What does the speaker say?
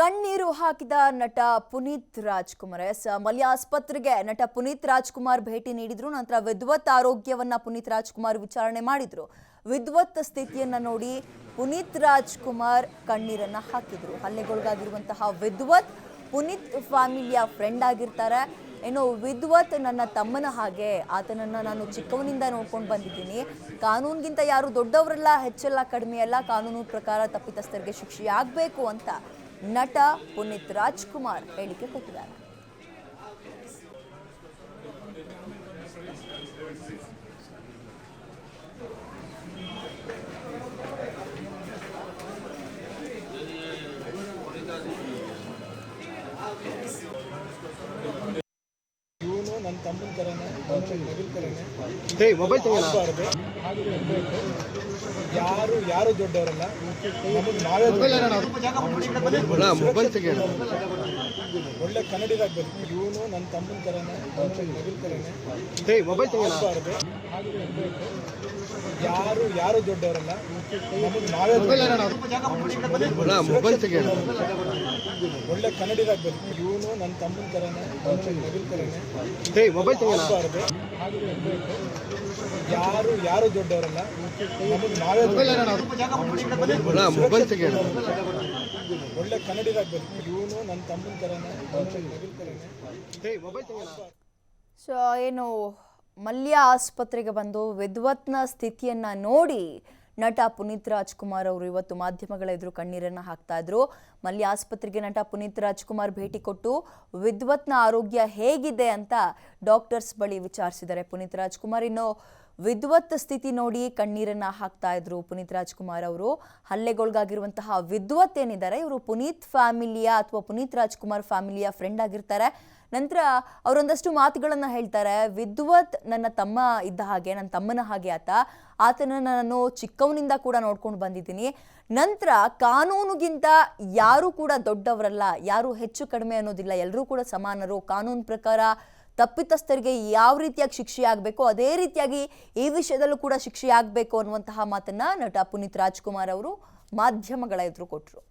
ಕಣ್ಣೀರು ಹಾಕಿದ ನಟ ಪುನೀತ್ ರಾಜ್ಕುಮಾರ್. ಎಸ್ ಮಲ್ಯ ಆಸ್ಪತ್ರೆಗೆ ನಟ ಪುನೀತ್ ರಾಜ್ಕುಮಾರ್ ಭೇಟಿ ನೀಡಿದ್ರು. ನಂತರ ವಿದ್ವತ್ ಆರೋಗ್ಯವನ್ನ ಪುನೀತ್ ರಾಜ್ಕುಮಾರ್ ವಿಚಾರಣೆ ಮಾಡಿದ್ರು. ವಿದ್ವತ್ ಸ್ಥಿತಿಯನ್ನ ನೋಡಿ ಪುನೀತ್ ರಾಜ್ಕುಮಾರ್ ಕಣ್ಣೀರನ್ನ ಹಾಕಿದ್ರು. ಹಲ್ಲೆಗೊಳಗಾಗಿರುವಂತಹ ವಿದ್ವತ್ ಪುನೀತ್ ಫ್ಯಾಮಿಲಿಯ ಫ್ರೆಂಡ್ ಆಗಿರ್ತಾರೆ. ಏನು ವಿದ್ವತ್ ನನ್ನ ತಮ್ಮನ ಹಾಗೆ, ಆತನನ್ನ ನಾನು ಚಿಕ್ಕವನಿಂದ ನೋಡ್ಕೊಂಡು ಬಂದಿದ್ದೀನಿ. ಕಾನೂನಿಗಿಂತ ಯಾರು ದೊಡ್ಡವರೆಲ್ಲ, ಹೆಚ್ಚೆಲ್ಲ ಕಡಿಮೆ ಅಲ್ಲ. ಕಾನೂನು ಪ್ರಕಾರ ತಪ್ಪಿತಸ್ಥರಿಗೆ ಶಿಕ್ಷೆ ಆಗಬೇಕು ಅಂತ ನಟ ಪುನೀತ್ ರಾಜ್ಕುಮಾರ್ ಹೇಳಿಕೆ ಕೊಟ್ಟಿದ್ದಾರೆ. ನನ್ನ ತಮ್ಮನ ಥರನೇ ಮೊಬೈಲ್ ಯಾರು ಯಾರು ದೊಡ್ಡವರಲ್ಲ? ನಾವೇ ಮೊಬೈಲ್ ತೆಗೆಯೋಣ ಒಳ್ಳೆ ಕನ್ನಡಿಗಾಗಬೇಕು ಇವನು ನನ್ನ ತಮ್ಮನ ಥರನೇ ಮೊಬೈಲ್ ಇರಬೇಕು ಯಾರು ಯಾರು ದೊಡ್ಡವರಲ್ಲ? ನಾವೇ ಒಳ್ಳೆ ಕನ್ನಡಿಗಾಗಬೇಕು ಇವನು ನನ್ನ ತಮ್ಮನ ಥರನೇ ಮಗನ ಥರನೇ ಮೊಬೈಲ್ ಇರಬೇಕು ಯಾರು ಯಾರು ದೊಡ್ಡವರಲ್ಲ? ನಾವೇ ಮೊಬೈಲ್ ಒಳ್ಳೆ ಕನ್ನಡಿಗಾಗಬೇಕು ಇವನು ನನ್ನ ತಮ್ಮನ ಥರನೇ ಮಗನ ಥರನೇ ಮೊಬೈಲ್ ತೆಗೆಯೋಣ. ಸೊ ಏನು ಮಲ್ಯ ಆಸ್ಪತ್ರೆಗೆ ಬಂದು ವಿದ್ವತ್ನ ಸ್ಥಿತಿಯನ್ನ ನೋಡಿ ನಟ ಪುನೀತ್ ರಾಜ್ಕುಮಾರ್ ಅವರು ಇವತ್ತು ಮಾಧ್ಯಮಗಳ ಎದುರು ಕಣ್ಣೀರನ್ನ ಹಾಕ್ತಾ ಇದ್ರು. ಮಲ್ಯ ಆಸ್ಪತ್ರೆಗೆ ನಟ ಪುನೀತ್ ರಾಜ್ಕುಮಾರ್ ಭೇಟಿ ಕೊಟ್ಟು ವಿದ್ವತ್ನ ಆರೋಗ್ಯ ಹೇಗಿದೆ ಅಂತ ಡಾಕ್ಟರ್ಸ್ ಬಳಿ ವಿಚಾರಿಸಿದ್ದಾರೆ ಪುನೀತ್ ರಾಜ್ಕುಮಾರ್. ಇನ್ನು ವಿದ್ವತ್ ಸ್ಥಿತಿ ನೋಡಿ ಕಣ್ಣೀರನ್ನ ಹಾಕ್ತಾ ಇದ್ರು ಪುನೀತ್ ರಾಜ್ಕುಮಾರ್ ಅವರು. ಹಲ್ಲೆಗೊಳಗಾಗಿರುವಂತಹ ವಿದ್ವತ್ ಏನಿದ್ದಾರೆ, ಇವರು ಪುನೀತ್ ಫ್ಯಾಮಿಲಿಯ ಅಥವಾ ಪುನೀತ್ ರಾಜ್ಕುಮಾರ್ ಫ್ಯಾಮಿಲಿಯ ಫ್ರೆಂಡ್ ಆಗಿರ್ತಾರೆ. ನಂತರ ಅವರೊಂದಷ್ಟು ಮಾತುಗಳನ್ನು ಹೇಳ್ತಾರೆ ವಿದ್ವತ್ ನನ್ನ ತಮ್ಮ ಇದ್ದ ಹಾಗೆ ನನ್ನ ತಮ್ಮನ ಹಾಗೆ ಆತ. ಆತನ ನಾನು ಚಿಕ್ಕವನಿಂದ ಕೂಡ ನೋಡ್ಕೊಂಡು ಬಂದಿದ್ದೀನಿ. ನಂತರ ಕಾನೂನಿಗಿಂತ ಯಾರು ಕೂಡ ದೊಡ್ಡವರಲ್ಲ, ಯಾರು ಹೆಚ್ಚು ಕಡಿಮೆ ಅನ್ನೋದಿಲ್ಲ ಎಲ್ಲರೂ ಕೂಡ ಸಮಾನರು. ಕಾನೂನು ಪ್ರಕಾರ ತಪ್ಪಿತಸ್ಥರಿಗೆ ಯಾವ ರೀತಿಯಾಗಿ ಶಿಕ್ಷೆ ಆಗಬೇಕು ಅದೇ ರೀತಿಯಾಗಿ ಈ ವಿಷಯದಲ್ಲೂ ಕೂಡ ಶಿಕ್ಷೆ ಆಗಬೇಕು ಅನ್ನುವಂತಹ ಮಾತನ್ನ ನಟ ಪುನೀತ್ ರಾಜ್ಕುಮಾರ್ ಅವರು ಮಾಧ್ಯಮಗಳ ಎದುರು ಕೊಟ್ಟರು